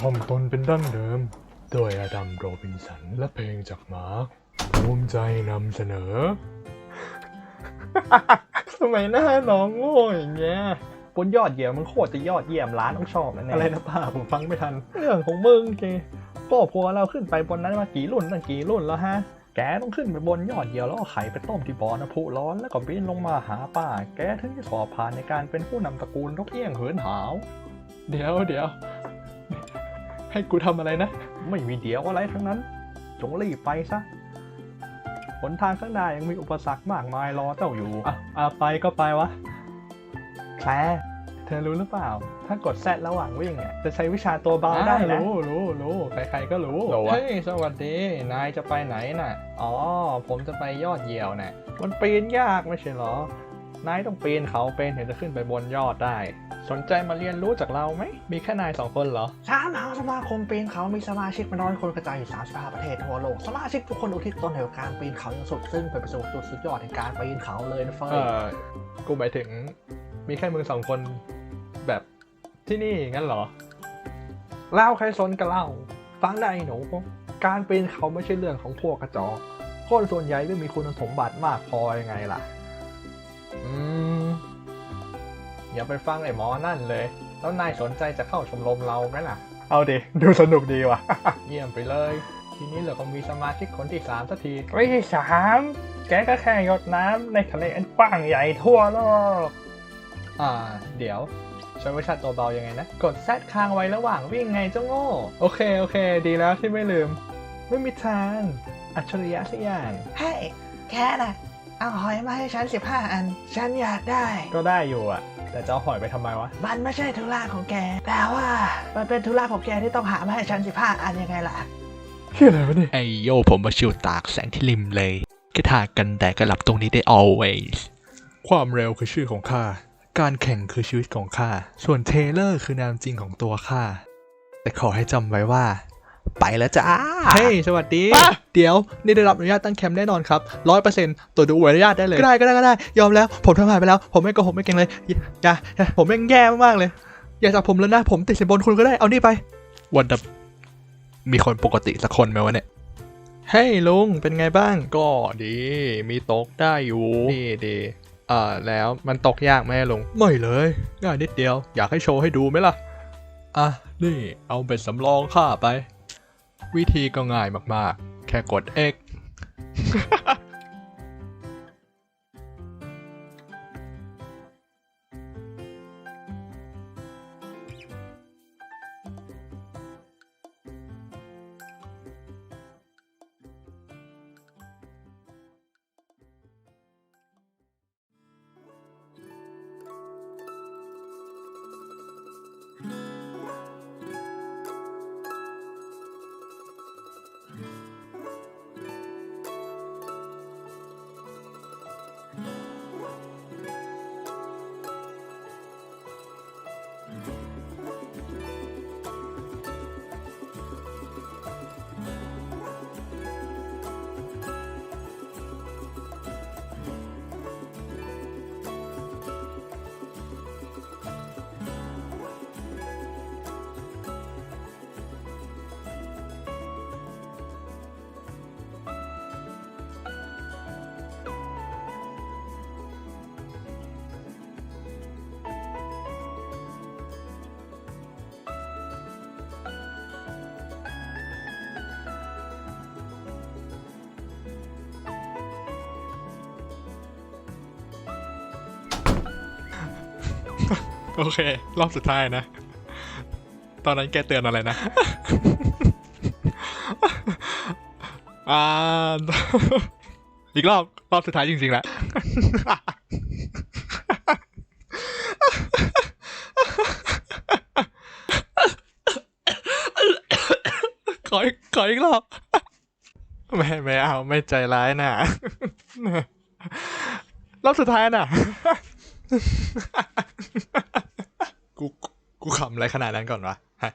ท่อมตนเป็นดั้งเดิม โดยอดัมโรบินสันและเพลงจากมาร์คภูมิใจนำเสนอ ทำไมหน้าน้องโง่อย่างเงี้ยบนยอดเยี่ยมมันโคตรจะยอดเยี่ยมร้านต้องชอบนะเนี่ยอะไรนะป้าผมฟังไม่ทัน เรื่องของมึงเกก็พัวเราขึ้นไปบนนั้นมากี่รุ่นตั้งกี่รุ่นแล้วฮะ แกต้องขึ้นไปบนยอดเยี่ยวแล้วเอาไข่ไปต้มที่บ่อน้ำพุร้อนแล้วก็บินลงมาหาป้า แกถึงจะสอบผ่านในการเป็นผู้นำตระกูลนกเอี้ยงเหินหาว เดี๋ยวเดี๋ยว ให้กูทำอะไรนะ ไม่มีเดี๋ยวอะไรทั้งนั้น จงรีบไปซะหนทางข้างหน้ายังมีอุปสรรคมากมายรอเจ้าอยู่ อะอะไปก็ไปวะแคลร์เธอรู้หรือเปล่า ถ้ากดแซดระหว่างวิ่งอะจะใช้วิชาตัวเบาได้นะรู้รู้รู้ใครๆก็รู้เหรอวะเฮ้ยสวัสดี นายจะไปไหนน่ะ อ๋อ ผมจะไปยอดเยี่ยวน่ะ มันปีนยากไม่ใช่เหรอ นายต้องปีนเขาเป็นถึงจะขึ้นไปบนยอดได้ สนใจมาเรียนรู้จากเราไหม มีแค่นายสองคนเหรอสามหาสมาคมปีนเขามีสมาชิกเป็นร้อยคนกระจายอยู่ 35 ประเทศทั่วโลก สมาชิกทุกคนอุทิศตนให้กับการปีนเขาอย่างสุด ซึ่งเป็นไปสู่จุดสุดยอดแห่งการปีนเขาเลยนะเฟ้เอยอกูหมายถึง มีแค่มึงสองคนแบบที่นี่งั้นเหรอ เล่าใครสนกับเล่า ฟังได้หนูการปีนเขาไม่ใช่เรื่องของพวกกระจอกคนส่วนใหญ่ไม่มีคุณสมบัติมากพอยังไงล่ะ อย่าไปฟังไอ้หมอนั่นเลย แล้วนายสนใจจะเข้าชมรมเราไหมล่ะ เอาดิ ดูสนุกดีว่ะ เยี่ยมไปเลย ทีนี้เราก็มีสมาชิกคนที่สามสักทีไม่ใช่สามแกก็แค่หยดน้ำในทะเลอันกว้างใหญ่ทั่วโลก อ่า เดี๋ยวใช้วิชาตัวเบายังไงนะ กดแซดค้างไว้ระหว่างวิ่งไงเจ้าโง่ โอเค โอเค ดีแล้วที่ไม่ลืม ไม่มีทาง อัจฉริยะสักอย่างเฮ้ยแค่น่ะ เอาหอยมาให้ฉันสิบห้าอัน ฉันอยากได้ ก็ได้อยู่อะ แต่จะเอาหอยไปทำไมวะ มันไม่ใช่ธุระของแก แต่ว่ามันเป็นธุระของแกที่ต้องหามาให้ฉันสิบห้าอันยังไงล่ะชื่ออะไรวะเนี่ยไอโยผมมาชิวตากแสงที่ริมเลยแค่ทากันแดดก็หลับตรงนี้ได้ always ความเร็วคือชื่อของข้า การแข่งคือชีวิตของข้า ส่วนเทเลอร์คือนามจริงของตัวข้า แต่ขอให้จำไว้ว่า ไปแล้วจ้า เฮ้ย สวัสดี เดี๋ยว นี่ได้รับอนุญาตตั้งแคมป์แน่นอนครับร้อยเปอร์เซ็นต์ตัวจดูใบอนุญาตได้เลย ก็ได้ก็ได้ก็ได้ ยอมแล้ว ผมทำผ่านไปแล้ว ผมไม่โกหกไม่เก่งเลยอย่าอย่าอย่า ผมแม่งแย่มากๆเลย อย่าจับผมแล้วนะ ผมติดสินบนคุณก็ได้ เอานี่ไป วันดับมีคนปกติสักคนไหมวะเนี่ย เฮ้ยลุง เป็นไงบ้าง ก็ดี มีตกได้อยู่ดีดีอ่าแล้วมันตกยากไหมลุง ไม่เลย ง่ายนิดเดียว อยากให้โชว์ให้ดูไหมล่ะ อะ นี่ เอาเป็นสำรองค่าไป วิธีก็ง่ายมากๆ แค่กด X โอเค รอบสุดท้ายนะ ตอนนั้นแกเตือนอะไรนะ อ่า อีกรอบ รอบสุดท้ายจริงๆแล้วขออีกขออีกรอบไม่ไม่เอาไม่ใจร้ายนะรอบสุดท้ายน่ะ กูกูขำอะไรขนาดนั้นก่อนวะฮะ